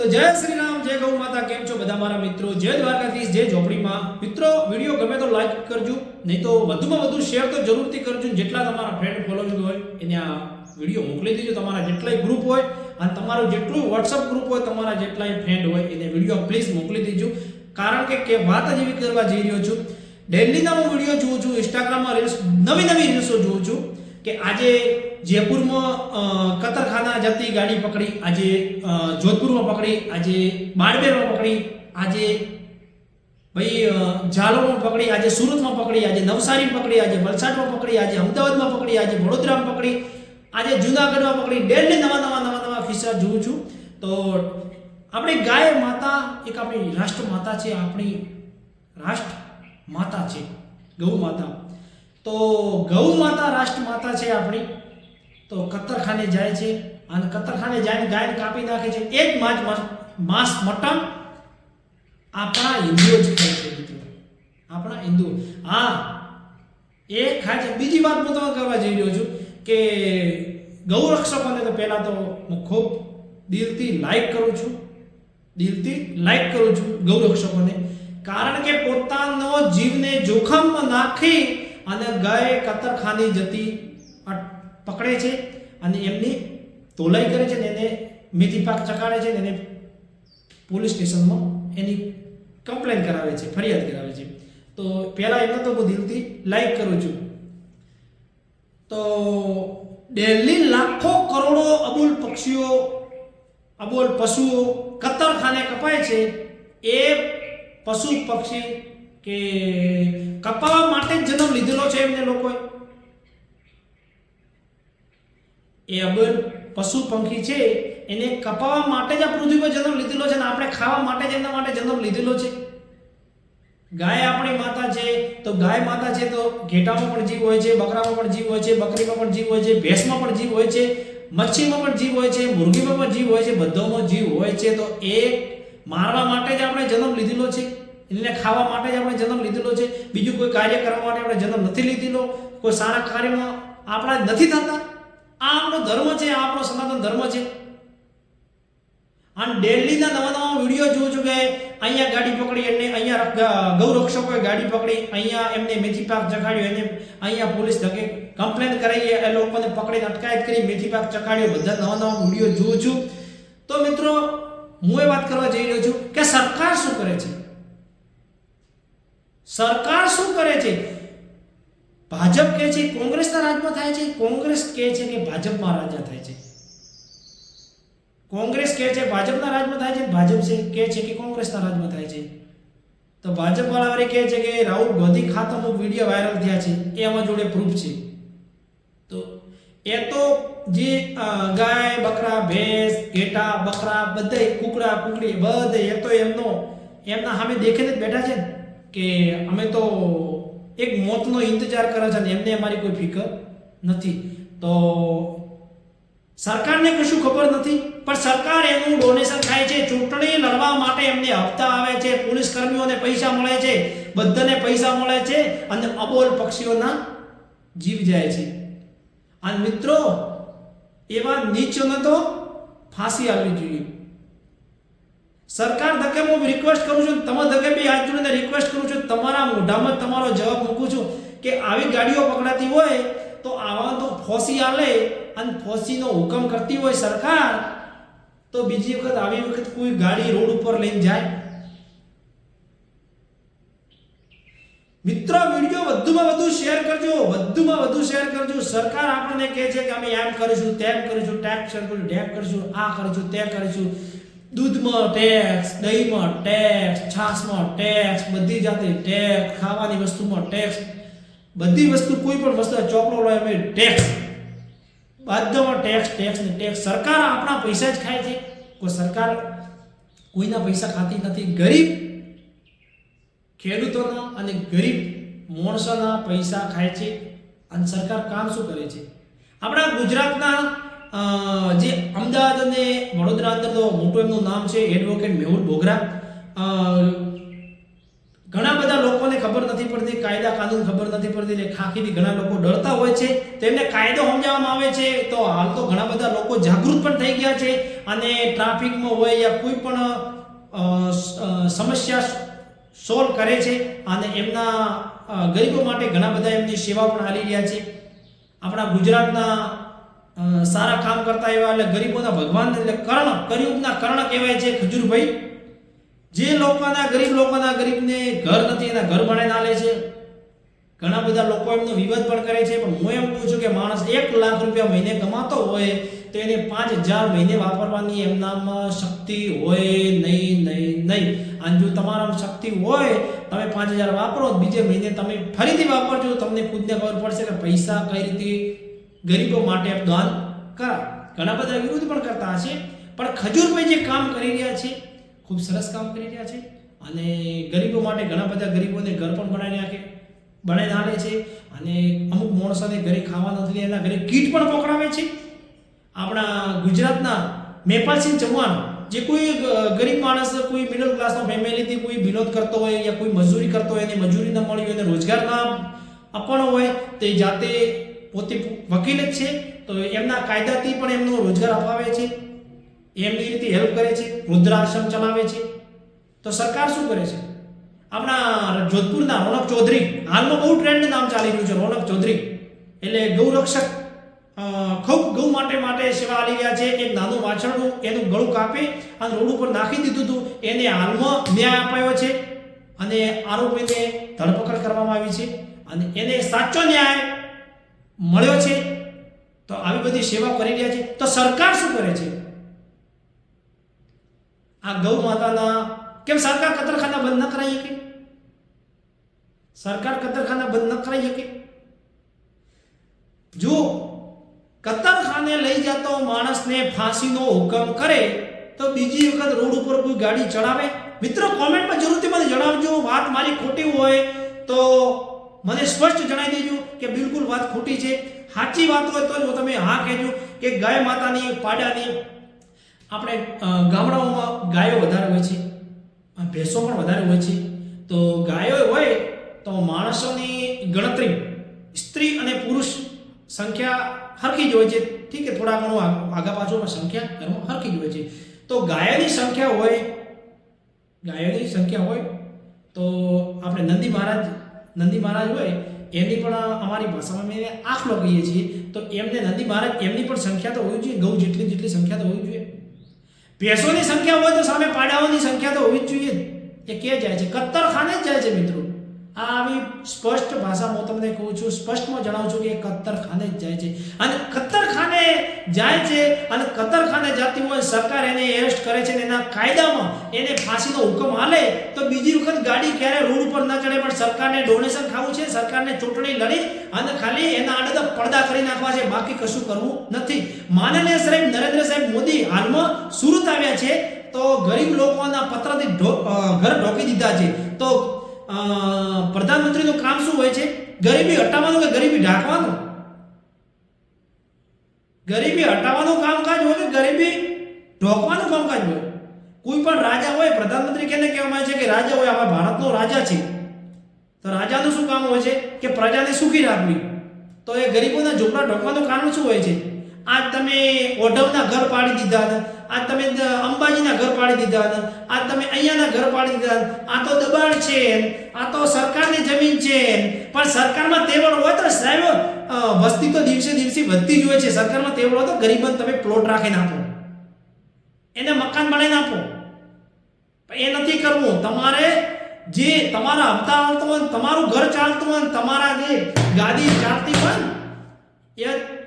તો જય શ્રી રામ, જય ગૌ માતા, કેમ છો બધા મારા મિત્રો? જય દ્વારકાધીશ, જય ઝોપડીમાં. મિત્રો, વીડિયો ગમે તો લાઈક કરજો, નહીં તો વધુમાં વધુ શેર તો જરૂરથી કરજો જેટલા તમારા ફ્રેન્ડ ફોલોવિંગ હોય, એને આ વીડિયો મોકલી દેજો. તમારા જેટલાય ગ્રુપ હોય, અને તમારું જેટલું વોટ્સઅપ ગ્રુપ હોય, તમારા જેટલાય ફ્રેન્ડ હોય, એને વીડિયો પ્લીઝ મોકલી દેજો. કારણ કે કે વાત જ એવી કરવા જઈ રહ્યો છું. ડેલીના હું વીડિયો જોઉં છું ઇન્સ્ટાગ્રામમાં રીલ્સ નવી નવી રીલ્સો જોઉં છું. કે આજે જયપુરમાં કતરખાના જતી ગાડી પકડી, આજે જોધપુરમાં પકડી, આજે બાડમેરમાં પકડી, આજે ભાઈ ઝાલોમાં પકડી, આજે સુરતમાં પકડી, આજે નવસારીમાં પકડી, આજે વલસાડમાં પકડી, આજે અમદાવાદમાં પકડી, આજે વડોદરામાં પકડી, આજે જુનાગઢમાં પકડી ડેલી નવા નવા નવા નવા કિસ્સા જોઉં છું. તો આપણી ગાય માતા એક આપણી રાષ્ટ્ર માતા છે, આપણી રાષ્ટ્ર માતા છે, ગૌ માતા. તો ગૌ માતા, રાષ્ટ્ર માતા છે આપણી. તો કતરખાને જાય છે અને કતરખાને જાય ગાયને કાપી નાખે છે. એ જ માંસ માંસ મટન આપણા હિન્દુઓ જ ખાય છે આપણા હિન્દુ હા, એ ખાય છે. બીજી વાત હું તમને કરવા જઈ રહ્યો છું કે ગૌરક્ષકોને તો પહેલાં તો હું ખૂબ દિલથી લાઈક કરું છું. દિલથી લાઈક કરું છું ગૌરક્ષકોને કારણ કે પોતાનો જીવને જોખમમાં નાખી અને ગાય કતરખાની જતી પકડે છે અને એમની તોલાઈ કરે છે ને એને મેથી પાક ચકાડે છે ને એને પોલીસ સ્ટેશનમાં એની કમ્પ્લેન કરાવે છે, ફરિયાદ કરાવે છે. તો પહેલાં એમને તો હું દિલથી લાઈક કરું છું. તો ડેલી લાખો કરોડો અબુલ પક્ષીઓ, અબોલ પશુઓ કતરખાને કપાય છે. એ પશુ પક્ષી કે કપાવા માટે જ જન્મ લીધેલો છે એમને લોકોએ. એ અબોલ પશુ પંખી છે, એને કપાવા માટે જ આ પૃથ્વી પર જન્મ લીધેલો છે ને આપણે ખાવા માટે જ એમના માટે જન્મ લીધેલો છે. ગાય આપણી માતા છે, તો ગાય માતા છે તો ઘેટામાં પણ જીવ હોય છે, બકરામાં પણ જીવ હોય છે, બકરીમાં પણ જીવ હોય છે, ભેંસમાં પણ જીવ હોય છે, મચ્છીમાં પણ જીવ હોય છે, મુરગીમાં પણ જીવ હોય છે, બધામાં જીવ હોય છે, તો એ મારવા માટે જ આપણે જન્મ લીધેલો છે. એને ખાવા માટે જ આપણે જન્મ લીધેલો છે. બીજું કોઈ કાર્ય કરવા માટે આપણે જન્મ નથી લીધેલો. કોઈ સારા કાર્યમાં આપણા નથી થતા. આ આપણો ધર્મ છે, આ આપણો સનાતન ધર્મ છે. અને ડેલીના નવા નવા વીડિયો જોઉં છું કે અહીંયા ગાડી પકડી એને અહીંયા ગૌરક્ષકોએ ગાડી પકડી, અહીંયા એમને મેથી પાક ચખાડ્યો, એને અહીંયા પોલીસ ધકે કમ્પ્લેન કરાવી એ લોકોને પકડીને અટકાયત કરી, મેથી પાક ચખાડ્યો. બધા નવા નવા વીડિયો જોઉં છું. તો મિત્રો, હું એ વાત કરવા જઈ રહ્યો છું કે સરકાર શું કરે છે? સરકાર શું કરે છે? ભાજપ કહે છે, કોંગ્રેસના રાજમાં થાય છે, કોંગ્રેસ કહે છે કે ભાજપમાં રાજા થાય છે. કોંગ્રેસ કહે છે, ભાજપના રાજમાં થાય છે, ભાજપ છે, કહે છે કે કોંગ્રેસના રાજમાં થાય છે. તો ભાજપ વાળા કહે છે કે, રાહુલ ગાંધી ખાતા વીડિયો વાયરલ થયા છે, એ આમાં જોડે પ્રૂફ છે. તો એ તો જે ગાય, બકરા, ભેંસ, ઘેટા, બકરા બધે કુકડા કુકડી બધે એ તો એમનો, એમના સામે દેખીને જ બેઠા છે ને. કે અમે તો એક મોતનો ઇંતજાર કરે છે અને એમને અમારી કોઈ ફિકર નથી. તો સરકારને કશું ખબર નથી, પણ સરકાર એનું ડોનેશન થાય છે, ચૂંટણી લડવા માટે એમને હપ્તા આવે છે, પોલીસ કર્મીઓને પૈસા મળે છે, બધાને પૈસા મળે છે અને અબોલ પક્ષીઓના જીવ જાય છે. અને મિત્રો, એવા નીચોને તો ફાંસી આપવી જોઈએ. સરકાર ધકે હું રિક્વેસ્ટ કરું છું તમે ધકે બી હાથ જોડીને રિક્વેસ્ટ કરું છું તમારા મોઢામાં તમારો જવાબ મૂકું છું કે આવી ગાડીઓ પકડાતી હોય તો આવા તો ફોસી આલે અને ફોસીનો હુકમ કરતી હોય સરકાર, તો બીજી વખત આવી વખત કોઈ ગાડી રોડ ઉપર લઈને જાય. મિત્રો, વીડિયો વધુમાં વધુ શેર કરજો, વધુમાં વધુ શેર કરજો. સરકાર આપણને કહે છે કે અમે એમ કરીશું, તેમ કરીશું, ટેક્સ કરીશું ડેક કરીશું, આ કરીશું, તે કરીશું. દૂધમાં ટેક્સ દહીંમાં ટેક્સ છાશમાં ટેક્સ બધી જાતે ટેક્સ ખાવાની વસ્તુમાં ટેક્સ બધી વસ્તુ કોઈ પણ વસ્તુ, ચોપડો લો, એમ ટેક્સ બધામાં ટેક્સ ટેક્સ ને ટેક્સ સરકાર આપણા પૈસા જ ખાય છે. કોઈ સરકાર કોઈના પૈસા ખાતી નથી. ગરીબ ખેડૂતોના અને ગરીબ માણસોના પૈસા ખાય છે. અને સરકાર કામ શું કરે છે? આપણા ગુજરાતના જે અમદાવાદ અને વડોદરા અંદર તો મોટું એમનું નામ છે એડવોકેટ મેહુલ બોગરા. ઘણા બધા લોકોને ખબર નથી પડતી, કાયદા કાનૂન ખબર નથી પડતી એટલે ખાખીથી ઘણા લોકો ડરતા હોય છે. તેમને કાયદો સમજાવવામાં આવે છે. તો હાલ તો ઘણા બધા લોકો જાગૃત પણ થઈ ગયા છે અને ટ્રાફિકમાં હોય યા કોઈ પણ સમસ્યા સોલ્વ કરે છે અને એમના ગરીબો માટે ઘણા બધા એમની સેવા પણ હાલી રહ્યા છે. આપણા ગુજરાતના સારા કામ કરતા એવા એટલે ગરીબોના ભગવાન એટલે કર્ણ, કરિયુગના કર્ણ કહેવાય છે ખજૂરભાઈ. જે લોકોના ગરીબ લોકોના ગરીબને ઘર નથી, એના ઘર બનાવીને આલે છે. ઘણા બધા લોકો એમનો વિવાદ પણ કરે છે, પણ હું એમ કહું છું કે માણસ એક લાખ રૂપિયા મહિને કમાતો હોય, તો એને પાંચ હજાર મહિને વાપરવાની એમનામાં શક્તિ હોય નહીં નહીં નહીં. અને જો તમારામાં શક્તિ હોય, તમે પાંચ હજાર વાપરો, બીજે મહિને તમે ફરીથી વાપરજો, તમને ખુદને ખબર પડશે કે પૈસા કઈ રીતે ગરીબો માટે દાન કરા ઘણા બધા વિરોધ પણ કરતા હશે. પણ ખજૂરભાઈ જે કામ કરી રહ્યા છે, ખૂબ સરસ કામ કરી રહ્યા છે અને ગરીબો માટે ઘણા બધા ગરીબોને ઘર પણ બનાવી નાખે બનાવીને નાખે છે અને અમુક માણસોને ઘરે ખાવા નથી એના ઘરે કીટ પણ પકડાવે છે. આપણા ગુજરાતના મેપાલસિંહ ચૌહાણ, જે કોઈ ગરીબ માણસ, કોઈ મિડલ ક્લાસનો ફેમિલીથી કોઈ વિનોદ કરતો હોય, યા કોઈ મજૂરી કરતો હોય, એને મજૂરી ન મળી હોય, એને રોજગાર ના આપવાનો હોય, તો જાતે પોતે વકીલ જ છે, તો એમના કાયદાથી પણ એમનો રોજગાર અપાવે છે. એમની રીતે હેલ્પ કરે છે, વૃદ્ધાશ્રમ ચલાવે છે. તો સરકાર શું કરે છે? આપણા જોધપુરના રોનક ચૌધરી, હાલમાં બહુ ટ્રેન્ડ નામ ચાલી રહ્યું છે, રોનક ચૌધરી. એટલે ગૌરક્ષક ખૂબ ગૌ માટે માટે સેવા આલી રહ્યા છે. એક નાનું વાછરડું એનું ગળું કાપી અને રોડ ઉપર નાખી દીધું હતું. એને હાલમાં ન્યાય અપાયો છે. અને આરોપીને ધરપકડ કરવામાં આવી છે. અને એને સાચો ન્યાય મળ્યો છે? તો આવી બધી સેવા કરી રહ્યા છે? તો સરકાર શું કરે છે? આ ગૌ માતાના કેમ સરકાર કતરખાના બંધ ન કરાવી શકે? સરકાર કતરખાના બંધ ન કરાવી શકે? જો કતરખાને લઈ જતો માણસને ફાંસીનો હુકમ કરે, તો બીજી વખત રોડ ઉપર કોઈ ગાડી ચડાવે? મિત્રો કોમેન્ટમાં જરૂરથી મને જણાવજો. વાત મારી ખોટી હોય તો મને સ્પષ્ટ જણાવી દેજો કે બિલકુલ વાત ખોટી છે. સાચી વાત હોય તો જ તમે હા કહેજો કે ગાય માતાની, પાડાની, આપણે ગામડાઓમાં ગાયો વધારે હોય છે ભેંસો પણ વધારે હોય છે. તો ગાયો હોય તો માણસોની ગણતરી, સ્ત્રી અને પુરુષ સંખ્યા હરખી જ હોય છે. ઠીક છે, થોડા ઘણું આગા પાછળ સંખ્યા ઘરમાં હરખી જ હોય છે. તો ગાયોની સંખ્યા હોય, ગાયોની સંખ્યા હોય તો આપણે નંદી મહારાજ નંદી મહારાજ હોય એની પણ અમારી ભાષામાં અમે આંખ કહીએ છીએ, તો એમને નંદી મહારાજ, એમની પણ સંખ્યા તો હોવી જોઈએ, ગૌ જેટલી જેટલી સંખ્યા તો હોવી જોઈએ. ભેંસોની સંખ્યા હોય તો સામે પાડાઓની સંખ્યા તો હોવી જ જોઈએ. એ કે જાય છે, કત્તરખાને જ જાય છે મિત્રો. સ્પષ્ટ ભાષામાં તમને કહું છું, સ્પષ્ટમાં જણાવું છું કે કત્તરખાને જ જાય છે. અને કત્તરખાને જાય છે અને કત્તરખાને જતી હોય સરકાર એને એરેસ્ટ કરે છે એના કાયદામાં એને ફાંસીનો હુકમ હાલે તો બીજી વખત ગાડી ક્યારે રોડ ઉપર ન ચડે, પણ સરકારને ડોનેશન ખાવું છે, સરકારને ચૂંટણી લડી અને ખાલી એના આડે પડદા કરી નાખવા છે, બાકી કશું કરવું નથી. માનનીય સાહેબ નરેન્દ્ર સાહેબ મોદી હાલમાં સુરત આવ્યા છે, તો ગરીબ લોકોના પત્રથી ઘર ઢોકી દીધા છે. તો પ્રધાનમંત્રીનું કામ શું હોય છે? ગરીબી હટાવવાનું કે ગરીબી ઢાંકવાનું? ગરીબી હટાવવાનું કામકાજ હોય કે ગરીબી ઢોકવાનું કામકાજ હોય? કોઈ પણ રાજા હોય, પ્રધાનમંત્રી કેને કહેવામાં આવે છે કે રાજા હોય આપણા ભારતનો રાજા છે. તો રાજાનું શું કામ હોય છે? કે પ્રજાને સુખી રાખવી. તો એ ગરીબોના ઝોપડા ઢોકવાનું કારણ શું હોય છે? આજ તમે ઓઢવના ઘર પાડી દીધા ને આજ તમે અંબાજીના ઘર પાડી દીધા આજ તમે અહીંયાના ઘર પાડી દીધા આ તો દબાણ છે આ તો સરકારની જમીન છે પણ સરકારમાં તેવડ હોય તો સાહેબ વસ્તી તો દિવસે દિવસે વધતી જ હોય છે. સરકારમાં તેવડ હોય તો ગરીબોને તમે પ્લોટ રાખીને આપો. એને મકાન બનાવીને આપો. એ નથી કરવું. તમારે જે તમારા હપ્તા આવતો હોય તમારું ઘર ચાલતું હોય તમારા જે ગાદી ચાલતી હોય એ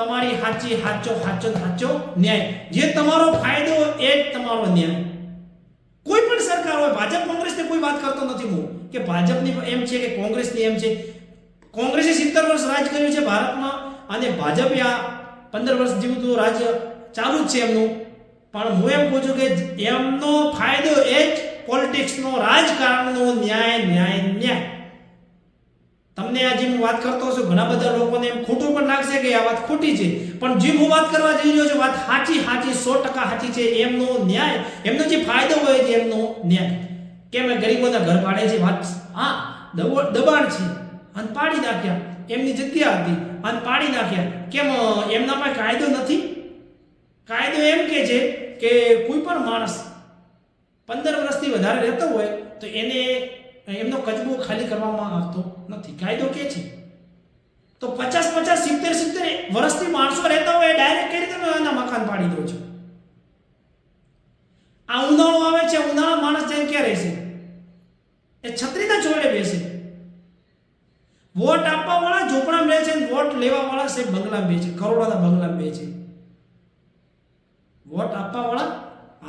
તમારી સાચી સાચો ને સાચો ન્યાય. જે તમારો ફાયદો એ જ તમારો ન્યાય. કોઈ પણ સરકાર હોય, ભાજપ કોંગ્રેસને કોઈ વાત કરતો નથી હું, કે ભાજપની એમ છે કે કોંગ્રેસની એમ છે. કોંગ્રેસે સિત્તેર વર્ષ રાજ કર્યું છે ભારતમાં અને ભાજપે આ પંદર વર્ષ જેવું તો રાજ્ય ચાલુ જ છે એમનું. પણ હું એમ કહું છું કે એમનો ફાયદો એ જ પોલિટિક્સનો રાજકારણનો ન્યાય તમને આ જે હું વાત કરતો છું, ઘણા બધા લોકોને એમ ખોટું પણ લાગશે કે આ વાત ખોટી છે. પણ જે હું વાત કરવા જઈ રહ્યો છું, વાત સાચી સાચી, સો ટકા સાચી છે. એમનો ન્યાય, એમનો જે ફાયદો હોય છે, એમનો ન્યાય. કેમ ગરીબોના ઘર પાડે છે, વાત હા, દબ- દબાણ છે. અને પાડી નાખ્યા. એમની જગ્યા હતી. અને પાડી નાખ્યા. કેમ એમના પાસે કાયદો નથી? કાયદો એમ કે છે કે કોઈ પણ માણસ પંદર વર્ષથી વધારે રહેતો હોય, તો એને એમનો કચબો ખાલી કરવામાં આવતો નથી. કાયદો કે છે? તો પચાસ પચાસ સિત્તેર સિત્તેર વર્ષથી માણસો રહેતા હોય ડાયરેક્ટ કઈ રીતે એના મકાન પાડી દો છો? આ ઉનાળો આવે છે, ઉનાળા માણસ જઈને ક્યાં રહેશે? એ છત્રીના છોડે બેસે. વોટ આપવા વાળા ઝોપડા બે છે વોટ લેવા વાળા છે બંગલા બે છે કરોડોના બંગલા બે છે વોટ આપવા વાળા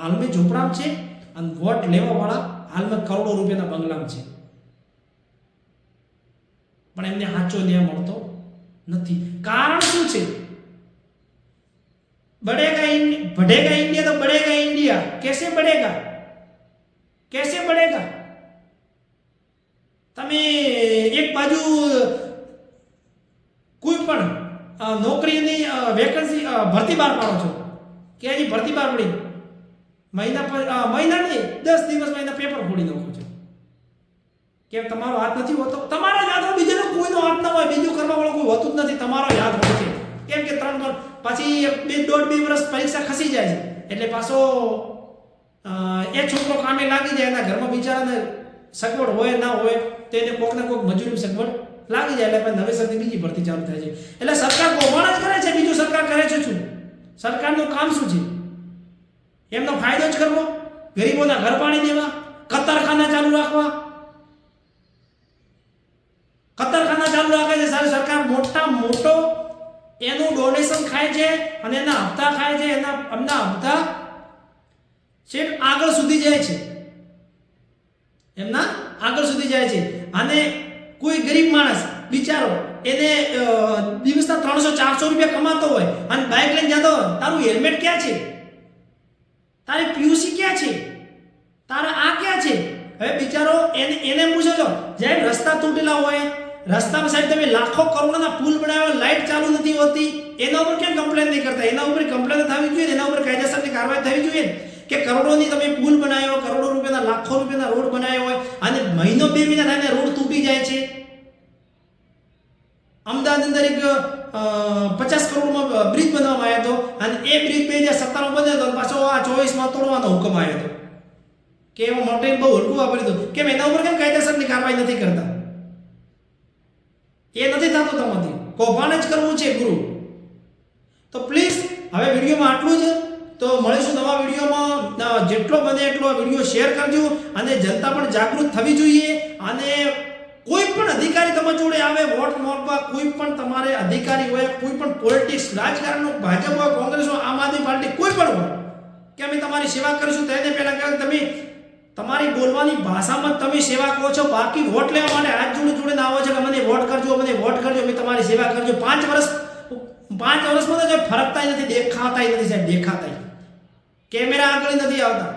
હાલમાં ઝોપડામાં છે અને વોટ લેવા વાળા હાલમાં કરોડો રૂપિયાના બંગલામાં છે. પણ એમને સાચો ન્યાય મળતો નથી. કારણ શું છે? બડેગા બઢેગા ઇન્ડિયા તો બડેગા ઇન્ડિયા. કેસે બડેગા? કેસે બડેગા? તમે એક બાજુ કોઈ પણ નોકરીની વેકન્સી ભરતી બહાર પાડો છો. કે એની ભરતી બહાર પડી? મહિના પર મહિના નહીં દસ દિવસ મહિના પેપર ફોડી નાખો છો. કેમ તમારો હાથ નથી હોતો? તમારા જ હાથ બીજાનો કોઈનો હાથ ન હોય, બીજું કરવા વાળો કોઈ હોતું જ નથી, તમારો જ હાથ હોય છે. કેમ કે ત્રણ વર્ષ પછી બે દોઢ બે વર્ષ પરીક્ષા ખસી જાય છે. એટલે પાછો એ છોકરો કામે લાગી જાય, એના ઘરમાં બિચારાને સગવડ હોય, ના હોય, તો એને કોઈક ને કોઈક મજૂરી સગવડ લાગી જાય. એટલે પછી નવેસરથી બીજી ભરતી ચાલુ થાય છે. એટલે સરકાર કૌભાંડ જ કરે છે, બીજું સરકાર કરે છે શું? સરકારનું કામ શું છે? એમનો ફાયદો જ કરવો? ગરીબોના ઘર પાણી દેવા, કતારખાના ચાલુ રાખવા કતરખાના ચાલુ રાખે છે સારી સરકાર મોટા, એનું ડોનેશન ખાય છે અને એના હપ્તા ખાય છે, એના, એમના હપ્તા છેક આગળ સુધી જાય છે. એમના આગળ સુધી જાય છે. અને કોઈ ગરીબ માણસ બિચારો એને દિવસના ત્રણસો, ચારસો રૂપિયા કમાતો હોય અને બાઇક લઈને જતો હોય, તારું હેલ્મેટ ક્યાં છે? તારી પીયુસી ક્યાં છે? તારા આ ક્યાં છે? હવે બિચારો એને એને પૂછો છો જેમ રસ્તા તૂટેલા હોય રસ્તામાં સાહેબ તમે લાખો કરોડોના પુલ બનાવ્યા લાઇટ ચાલુ નથી હોતી. એના ઉપર કેમ કમ્પ્લેન નહીં કરતા? એના ઉપર કમ્પ્લેન થવી જોઈએ એના ઉપર કાયદેસરની કાર્યવાહી થવી જોઈએ. કે કરોડોની તમે પુલ બનાવ્યો, કરોડો રૂપિયાના, લાખો રૂપિયાના રોડ બનાવ્યો હોય, અને મહિનો બે મહિના થાય રોડ તૂટી જાય છે. અમદાવાદ અંદર એક પચાસ કરોડમાં બ્રિજ બનાવવામાં આવ્યો હતો, અને એ બ્રિજ બે હજાર સત્તાણું બન્યો હતો પાછો આ ચોવીસમાં તોડવાનો હુકમ આવ્યો હતો. કે એમાં મટીરિયલ બહુ હલકું વાપર્યું હતું. કેમ? એના ઉપર કેમ કાયદેસરની કાર્યવાહી નથી કરતા? એ નથી થતું તમારી કૌભાંડ જ કરવું છે, ગુરુ. તો પ્લીઝ હવે વિડીયોમાં આટલું જ. તો મળીશું નવા વિડીયોમાં. જેટલો બને એટલો વીડિયો શેર કરજો અને જનતા પણ જાગૃત થવી જોઈએ અને કોઈ પણ અધિકારી તમારી જોડે આવે, વોટ માંગવા, કોઈ પણ તમારે અધિકારી હોય, કોઈ પણ પોલિટિક્સ રાજકારણનો, ભાજપ હોય, કોંગ્રેસ હોય, આમ આદમી પાર્ટી કોઈ પણ હોય, કે અમે તમારી સેવા કરીશું તેને પહેલાં કહેવાય તમે તમારી બોલવાની ભાષામાં તમે સેવા કહો છો, બાકી વોટ લેવા માટે હાથ જોડે જોડે ના આવો છો કે મને વોટ કરજો, મને વોટ કરજો અમે તમારી સેવા કરજો. પાંચ વર્ષ, પાંચ વર્ષમાં તો ફરકતા નથી દેખાતા નથી સાહેબ દેખાતા કેમેરા આગળ નથી આવતા.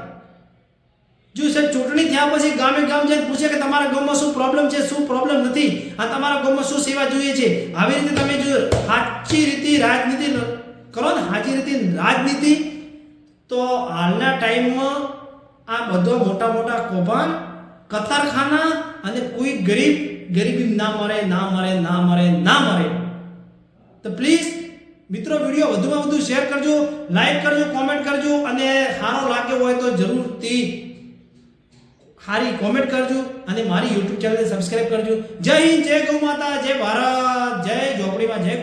જો સાહેબ, ચૂંટણી થયા પછી ગામે ગામ જઈને પૂછે કે તમારા ગામમાં શું પ્રોબ્લેમ છે, શું પ્રોબ્લેમ નથી? આ તમારા ગામમાં શું સેવા જોઈએ છે? આવી રીતે તમે જો સાચી રીતે રાજનીતિ કરો ને સાચી રીતે રાજનીતિ, તો હાલના ટાઈમમાં આ બધો મોટા મોટા કૌભાંડ કથારખાના અને કોઈ ગરીબ, ગરીબી ના મરે ના મરે ના મરે ના મરે. તો પ્લીઝ મિત્રો વીડિયો વધુમાં વધુ શેર કરજો લાઈક કરજો કોમેન્ટ કરજો અને સારો લાગ્યો હોય તો જરૂરથી સારી કોમેન્ટ કરજો અને મારી યુટ્યુબ ચેનલને સબસ્ક્રાઇબ કરજો. જય હિન્દ, જય ગૌ માતા, જય ભારત, જય ઝોપડીમાં, જય